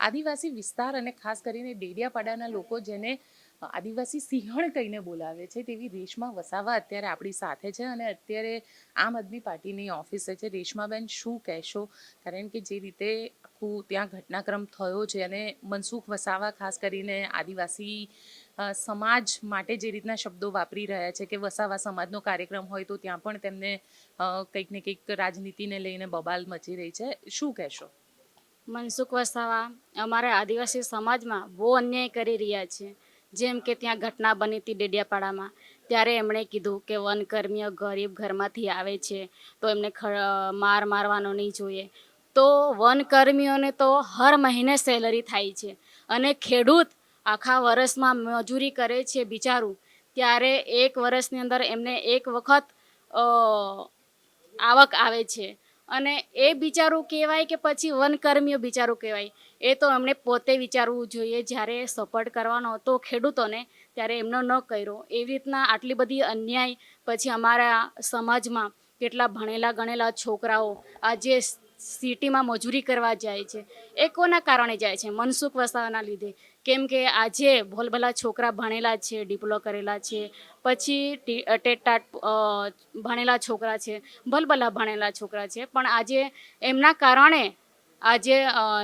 આદિવાસી વિસ્તાર અને ખાસ કરીને ડેડિયાપાડાના લોકો જેને આદિવાસી સિંહણ કહીને બોલાવે છે તેવી રેશમા વસાવા અત્યારે આપણી સાથે છે અને અત્યારે આમ આદમી પાર્ટીની ઓફિસે છે. રેશમાબેન, શું કહેશો? કારણ કે જે રીતે આખું ત્યાં ઘટનાક્રમ થયો છે અને મનસુખ વસાવા ખાસ કરીને આદિવાસી સમાજ માટે જે રીતના શબ્દો વાપરી રહ્યા છે કે વસાવા સમાજનો કાર્યક્રમ હોય તો ત્યાં પણ તેમને કંઈક ને કંઈક રાજનીતિને લઈને બબાલ મચી રહી છે. શું કહેશો? મનસુખ વસાવા અમારા આદિવાસી સમાજમાં બહુ અન્યાય કરી રહ્યા છે. જેમ કે ત્યાં ઘટના બની હતી ડેડિયાપાડામાં. ત્યારે એમણે કીધું કે વનકર્મીઓ ગરીબ ઘરમાંથી આવે છે, તો એમને માર મારવાનો નહીં જોઈએ. તો વનકર્મીઓને તો હર મહિને સેલરી થાય છે અને ખેડૂત આખા વર્ષમાં મજૂરી કરે છે બિચારું. ત્યારે એક વર્ષની અંદર એમને એક વખત આવક આવે છે. અને એ બિચારું કહેવાય કે પછી વનકર્મીઓ બિચારું કહેવાય. એ તો એમણે પોતે વિચારવું જોઈએ. જ્યારે સપોર્ટ કરવાનો હતો ખેડૂતોને, ત્યારે એમનો ન કર્યો. એવી રીતના આટલી બધી અન્યાય પછી અમારા સમાજમાં કેટલા ભણેલા ગણેલા છોકરાઓ આજે સિટીમાં મજૂરી કરવા જાય છે એ કોના કારણે જાય છે? મનસુખ વસાવાના લીધે. કેમ કે આજે ભોલભલા છોકરા ભણેલા છે ડિપ્લો કરેલા છે પછી ટી- ટેટ ટાટ અ, ભણેલા છોકરા છે ભલભલા ભણેલા છોકરા છે પણ આજે એમના કારણે આજે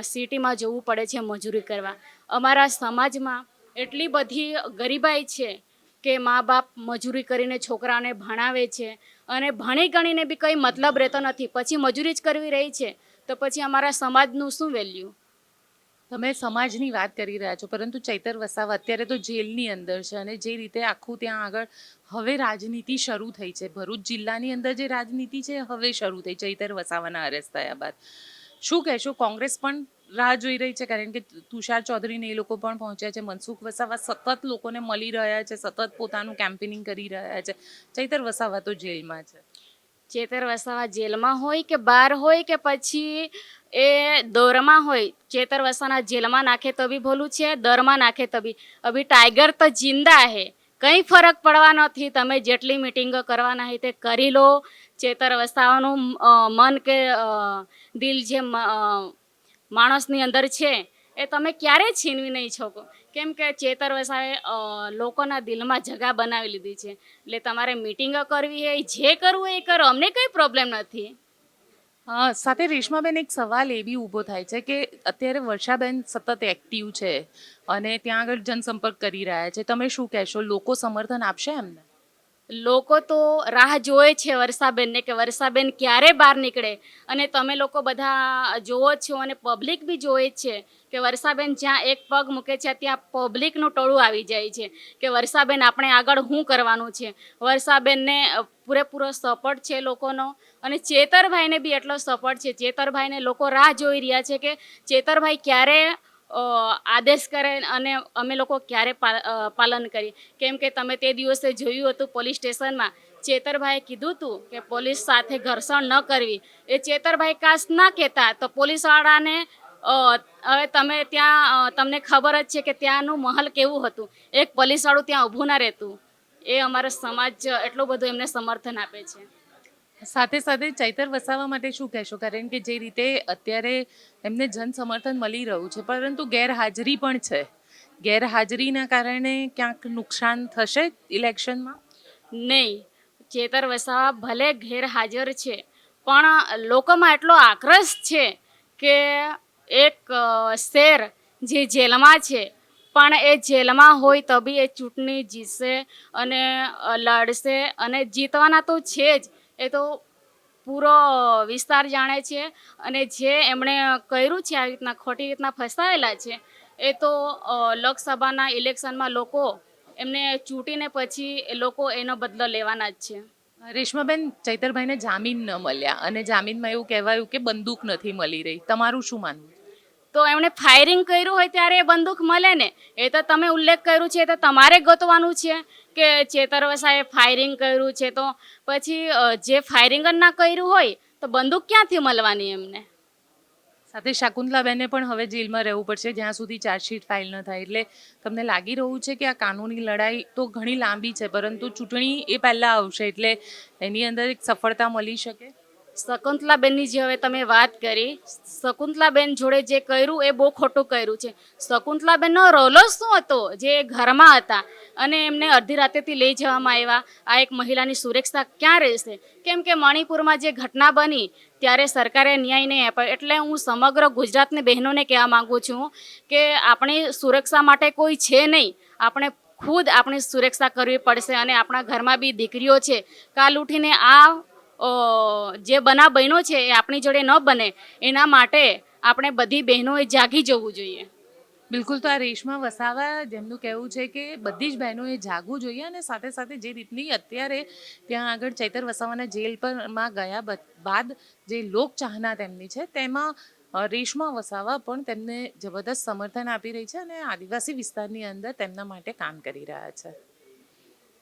સિટીમાં જવું પડે છે મજૂરી કરવા. અમારા સમાજમાં એટલી બધી ગરીબાઈ છે કે મા બાપ મજૂરી કરીને છોકરાને ભણાવે છે અને ભણી ગણીને બી કંઈ મતલબ રહેતો નથી. પછી મજૂરી જ કરવી રહી છે, તો પછી અમારા સમાજનું શું વેલ્યુ તમે સમાજની વાત કરી રહ્યા છો, પરંતુ ચૈતર વસાવા અત્યારે તો જેલની અંદર છે અને જે રીતે આખું ત્યાં આગળ હવે રાજનીતિ શરૂ થઈ છે. ભરૂચ જિલ્લાની અંદર જે રાજનીતિ છે હવે શરૂ થઈ, ચૈતર વસાવાના અરેસ્ટ થયા બાદ. શું કહેશો, કોંગ્રેસ પણ રાહ જોઈ રહી છે, કારણ કે તુષાર ચૌધરીને એ લોકો પણ પહોંચ્યા છે. મનસુખ વસાવા સતત લોકોને મળી રહ્યા છે, સતત પોતાનું કેમ્પેનિંગ કરી રહ્યા છે. ચૈતર વસાવા તો જેલમાં છે. ચેતર વસાવા જેલમાં હોય કે બહાર હોય કે પછી એ દોરમાં હોય, ચેતર વસાના જેલમાં નાખે તો બી ભોલું છે, દરમાં નાખે તો બી. અભી ટાઈગર તો જિંદા હે. કંઈ ફરક પડવા નથી. તમે જેટલી મિટિંગો કરવાના હોય તે કરી લો. ચેતર વસાવાનું મન કે દિલ જે માણસની અંદર છે, એ તમે ક્યારેય છીનવી નહીં શકો? કેમ કે ચેતર વસાએ લોકોના દિલમાં જગા બનાવી લીધી છે. એટલે તમારે મિટિંગો કરવી હોય, જે કરવું એ કરો, અમને કંઈ પ્રોબ્લેમ નથી. હા, સાથે રેશમાબેન એક સવાલ એ બી ઊભો થાય છે કે અત્યારે વર્ષાબેન સતત એક્ટિવ છે અને ત્યાં આગળ જનસંપર્ક કરી રહ્યા છે. તમે શું કહેશો? લોકો સમર્થન આપશે એમને? લોકો તો રાહ જોવે છે વર્ષાબેનને કે વર્ષાબેન ક્યારે બહાર નીકળે? અને તમે લોકો બધા જોવો છો અને પબ્લિક બી જોવે છે કે વર્ષાબેન જ્યાં એક પગ મૂકે છે, ત્યાં પબ્લિકનું ટોળું આવી જાય છે કે વર્ષાબેન આપણે આગળ શું કરવાનું છે? વર્ષાબેનને પૂરેપૂરો સપોર્ટ છે લોકોનો અને ચેતરભાઈને બી એટલો સપોર્ટ છે. ચેતરભાઈને લોકો રાહ જોઈ રહ્યા છે કે ચેતરભાઈ ક્યારે આદેશ કરે અને અમે લોકો ક્યારે પાલન કરીએ? કેમ કે તમે તે દિવસે જોયું હતું પોલીસ સ્ટેશનમાં, ચેતરભાઈએ કીધું હતું કે પોલીસ સાથે ઘર્ષણ ન કરવી. એ ચેતરભાઈ કાશ ના કહેતા, તો પોલીસવાળાને હવે તમે ત્યાં તમને ખબર જ છે કે ત્યાંનું મહલ કેવું હતું. એક પોલીસવાળું ત્યાં ઊભું ના રહેતું. એ અમારો સમાજ એટલું બધું એમને સમર્થન આપે છે. સાથે સાથે ચૈતર વસાવા માટે શું કહેશો? કારણ કે જે રીતે અત્યારે એમને જન સમર્થન મળી રહ્યું છે, પરંતુ ગેરહાજરી પણ છે. ગેરહાજરીના કારણે ક્યાંક નુકસાન થશે ઇલેક્શનમાં? નહીં. ચેતર વસાવા ભલે ગેરહાજર છે, પણ લોકોમાં એટલો આક્રશ છે કે એક શેર જે જેલમાં છે, પણ એ જેલમાં હોય તો બી એ ચૂંટણી જીતશે અને લડશે અને જીતવાના તો છે જ. એ તો પૂરો વિસ્તાર જાણે છે અને જે એમણે કર્યું છે આવી રીતના ખોટી રીતના ફસાયેલા છે, એ તો લોકસભાના ઇલેક્શનમાં લોકો એમને ચૂંટીને પછી એ લોકો એનો બદલો લેવાના જ છે. રેશમાબેન, ચૈતરભાઈને જામીન ન મળ્યા અને જામીનમાં એવું કહેવાયું કે બંદૂક નથી મળી રહી. તમારું શું માનવું? તો એમણે ફાયરિંગ કર્યું હોય ત્યારે એ બંદૂક મળે ને. એ તો તમે ઉલ્લેખ કર્યું છે તો તમારે ગોતવાનું છે કે ચેતર વસાએ ફાયરિંગ કર્યું છે તો. પછી જે ફાયરિંગ ના કર્યું હોય, તો બંદૂક ક્યાંથી મળવાની એમને? સાથે શાકુંતલાબેને પણ હવે જેલમાં રહેવું પડશે, જ્યાં સુધી ચાર્જશીટ ફાઇલ ન થાય. એટલે તમને લાગી રહ્યું છે કે આ કાનૂની લડાઈ તો ઘણી લાંબી છે, પરંતુ ચૂંટણી એ પહેલાં આવશે, એટલે એની અંદર એક સફળતા મળી શકે? શકુંતલાબેનની જે હવે તમે વાત કરી, શકુંતલાબેન જોડે જે કર્યું એ બહુ ખોટું કર્યું છે. શકુંતલાબેનનો રોલો શું હતો? જે ઘરમાં હતા અને એમને અડધી રાતેથી લઈ જવામાં આવ્યા. આ એક મહિલાની સુરક્ષા ક્યાં રહેશે? કેમ કે મણિપુરમાં જે ઘટના બની, ત્યારે સરકારે ન્યાય નહીં આપ્યો. એટલે હું સમગ્ર ગુજરાતની બહેનોને કહેવા માંગુ છું કે આપણી સુરક્ષા માટે કોઈ છે નહીં. આપણે ખુદ આપણી સુરક્ષા કરવી પડશે અને આપણા ઘરમાં બી દીકરીઓ છે. કાલ ઉઠીને આ જે બના બહેનો છે એ આપણી જોડે ન બને, એના માટે આપણે બધી બહેનોએ જાગી જવું જોઈએ. બિલકુલ તો આ રેશમા વસાવા જેમનું કહેવું છે કે બધી જ બહેનોએ જાગવું જોઈએ અને સાથે સાથે જે રીતની અત્યારે ત્યાં આગળ ચૈતર વસાવાના જેલ પરમાં ગયા બાદ જે લોક ચાહના તેમની છે, તેમાં રેશમા વસાવા પણ તેમને જબરદસ્ત સમર્થન આપી રહી છે અને આદિવાસી વિસ્તારની અંદર તેમના માટે કામ કરી રહ્યા છે.